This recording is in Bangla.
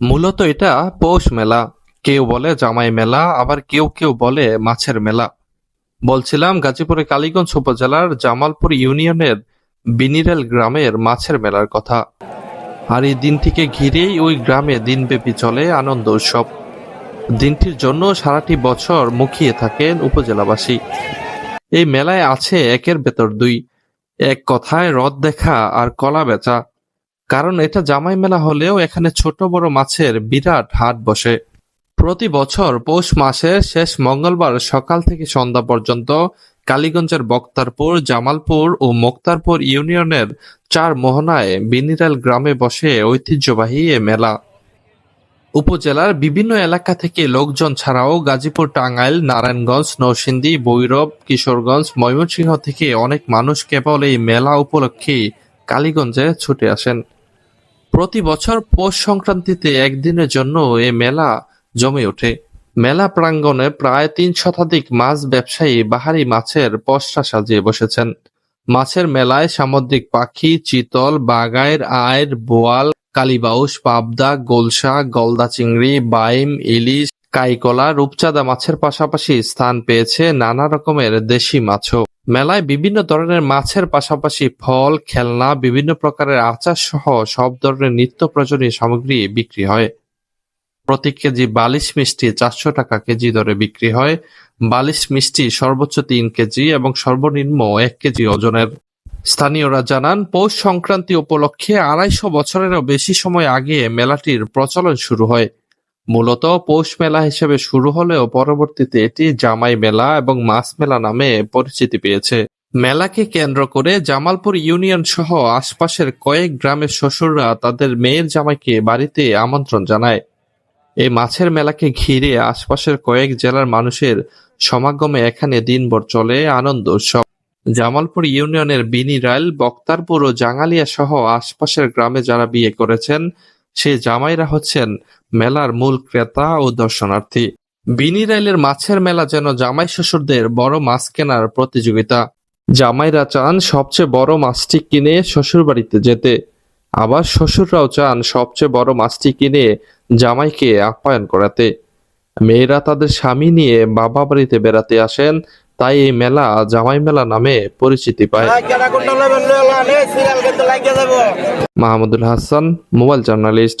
মূলত এটা পৌষ মেলা। কেউ বলে জামাই মেলা, আবার কেউ কেউ বলে মাছের মেলা। বলছিলাম গাজীপুরের কালীগঞ্জ উপজেলার জামালপুর ইউনিয়নের বিনিরেল গ্রামের মাছের মেলার কথা। আর এই দিনটিকে ঘিরেই ওই গ্রামে দিনব্যাপী চলে আনন্দ উৎসব। দিনটির জন্য সারাটি বছর মুখিয়ে থাকেন উপজেলাবাসী। এই মেলায় আছে একের ভেতর দুই। এক কথায় রদ দেখা আর কলা বেচা। কারণ এটা জামাই মেলা হলেও এখানে ছোট বড় মাছের বিরাট হাট বসে। প্রতি বছর পৌষ মাসের শেষ মঙ্গলবার সকাল থেকে সন্ধ্যা পর্যন্ত কালীগঞ্জের বক্তারপুর, জামালপুর ও মোক্তারপুর ইউনিয়নের চার মোহনায় বিনিরাল গ্রামে বসে ঐতিহ্যবাহী এ মেলা। উপজেলার বিভিন্ন এলাকা থেকে লোকজন ছাড়াও গাজীপুর টাঙ্গাইল, নারায়ণগঞ্জ, নরসিংদী, ভৈরব, কিশোরগঞ্জ, ময়মনসিংহ থেকে অনেক মানুষ কেবল এই মেলা উপলক্ষে কালীগঞ্জে ছুটে আসেন। প্রতি বছর পৌষ সংক্রান্তিতে একদিনের জন্য এ মেলা জমে ওঠে। মেলা প্রাঙ্গণে প্রায় তিন শতাধিক মাছ ব্যবসায়ী বাহারি মাছের পসরা সাজিয়ে বসেছেন। মাছের মেলায় সামুদ্রিক পাখি, চিতল, বাগাইর আয়ের বোয়াল, কালীবাউস, পাবদা, গোলসা, গলদা চিংড়ি, বাইম, ইলিশ, কাইকলা, রূপচাঁদা মাছের পাশাপাশি স্থান পেয়েছে নানা রকমের দেশি মাছও। মেলায় বিভিন্ন ধরনের মাছের পাশাপাশি ফল, খেলনা, বিভিন্ন প্রকারের আচার সহ সব ধরনের নিত্য প্রয়োজনীয় সামগ্রী বিক্রি হয়। প্রতি কেজি বালিশ মিষ্টি চারশো টাকা কেজি দরে বিক্রি হয়। বালিশ মিষ্টি সর্বোচ্চ তিন কেজি এবং সর্বনিম্ন এক কেজি ওজনের। স্থানীয়রা জানান, পৌষ সংক্রান্তি উপলক্ষে আড়াইশো বছরেরও বেশি সময় আগে মেলাটির প্রচলন শুরু হয়। মূলত পৌষ মেলা হিসেবে শুরু হলেও পরবর্তীতে এটি জামাই মেলা এবং মাছ মেলা নামে পরিচিতি পেয়েছে। মেলাকে কেন্দ্র করে জামালপুর ইউনিয়ন সহ আশপাশের কয়েক গ্রামের শ্বশুররা তাদের মেয়ের জামাইকে বাড়িতে আমন্ত্রণ জানায়। এই মাছের মেলাকে ঘিরে আশপাশের কয়েক জেলার মানুষের সমাগমে এখানে দিনভর চলে আনন্দ উৎসব। জামালপুর ইউনিয়নের বিনি বিনিরাইল বক্তারপুর ও জাঙ্গালিয়া সহ আশপাশের গ্রামে যারা বিয়ে করেছেন সেই জামাইরা হচ্ছেন মেলার মূল ক্রেতা ও দর্শনার্থী। বিনিরাইলের মাছের মেলা যেন জামাই শ্বশুরদের বড় মাছ কেনার প্রতিযোগিতা। জামাইরা চান সবচেয়ে বড় মাছটি কিনে শ্বশুরবাড়িতে যেতে। আবার শ্বশুররাও চান সবচেয়ে বড় মাছটি কিনে জামাইকে আপ্যায়ন করাতে। মেয়েরা তাদের স্বামী নিয়ে বাবা বাড়িতে বেড়াতে আসেন তাই এই মেলা জামাই মেলা নামে পরিচিতি পায়। Mahmudul Hasan mobile journalist.